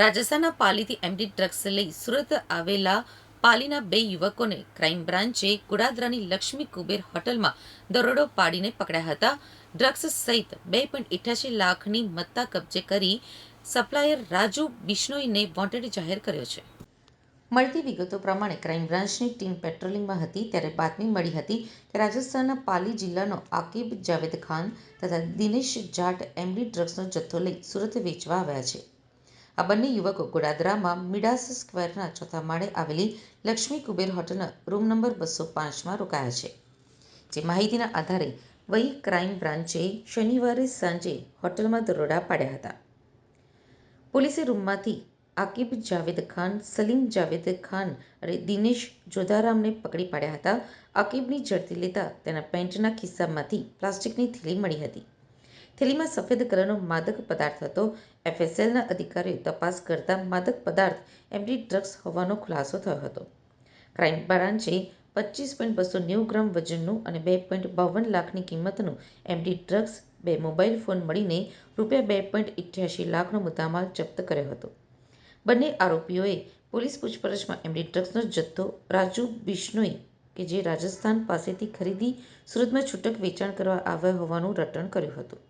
રાજસ્થાનના પાલીથી MD drugs લઈ સુરત આવેલા પાલીના બે યુવકોને ક્રાઇમ બ્રાન્ચે ગોડાદરાની લક્ષ્મી કુબેર હોટલમાં દરોડો પાડીને પકડ્યા હતા. ડ્રગ્સ સહિત બે પોઈન્ટ ઇઠ્યાસી લાખની મત્તા કબજે કરી સપ્લાયર રાજુ બિશ્નોઈને વોન્ટેડ જાહેર કર્યો છે. મળતી વિગતો પ્રમાણે ક્રાઇમ બ્રાન્ચની ટીમ પેટ્રોલિંગમાં હતી ત્યારે બાતમી મળી હતી કે રાજસ્થાનના પાલી જિલ્લાનો આકિબ જાવેદ ખાન તથા દિનેશ જાટ એમડી ડ્રગ્સનો જથ્થો લઈ સુરત વેચવા આવ્યા છે. આ બંને યુવકો ગોડાદરામાં મિડાસ સ્ક્વેરના ચોથા માળે આવેલી લક્ષ્મી કુબેર હોટલના રૂમ નંબર બસો પાંચમાં રોકાયા છે. જે માહિતીના આધારે વહી ક્રાઇમ બ્રાન્ચે શનિવારે સાંજે હોટલમાં દરોડા પાડ્યા હતા. પોલીસે રૂમમાંથી આકિબ જાવેદ ખાન, સલીમ જાવેદ ખાન અને દિનેશ જોધારામને પકડી પાડ્યા હતા. આકિબની ઝડપી લેતા તેના પેન્ટના ખિસ્સામાંથી પ્લાસ્ટિકની થેલી મળી હતી. થેલીમાં સફેદ કલરનો માદક પદાર્થ હતો. એફએસએલના અધિકારીઓ તપાસ કરતા માદક પદાર્થ, એમડી ડ્રગ્સ હોવાનો ખુલાસો થયો હતો. ક્રાઇમ બ્રાન્ચે પચીસ પોઈન્ટ બસો નેવું ગ્રામ વજનનું અને બે પોઈન્ટ બાવન લાખની કિંમતનું એમડી ડ્રગ્સ બે મોબાઈલ ફોન મળીને રૂપિયા બે પોઈન્ટ ઇઠ્યાસી લાખનો મુદ્દામાલ જપ્ત કર્યો હતો. બંને આરોપીઓએ પોલીસ પૂછપરછમાં એમડી ડ્રગ્સનો જથ્થો રાજુ બિશ્નોઈ, કે જે રાજસ્થાન પાસેથી ખરીદી સુરતમાં છૂટક વેચાણ કરવા આવ્યા હોવાનું રટણ કર્યું હતું.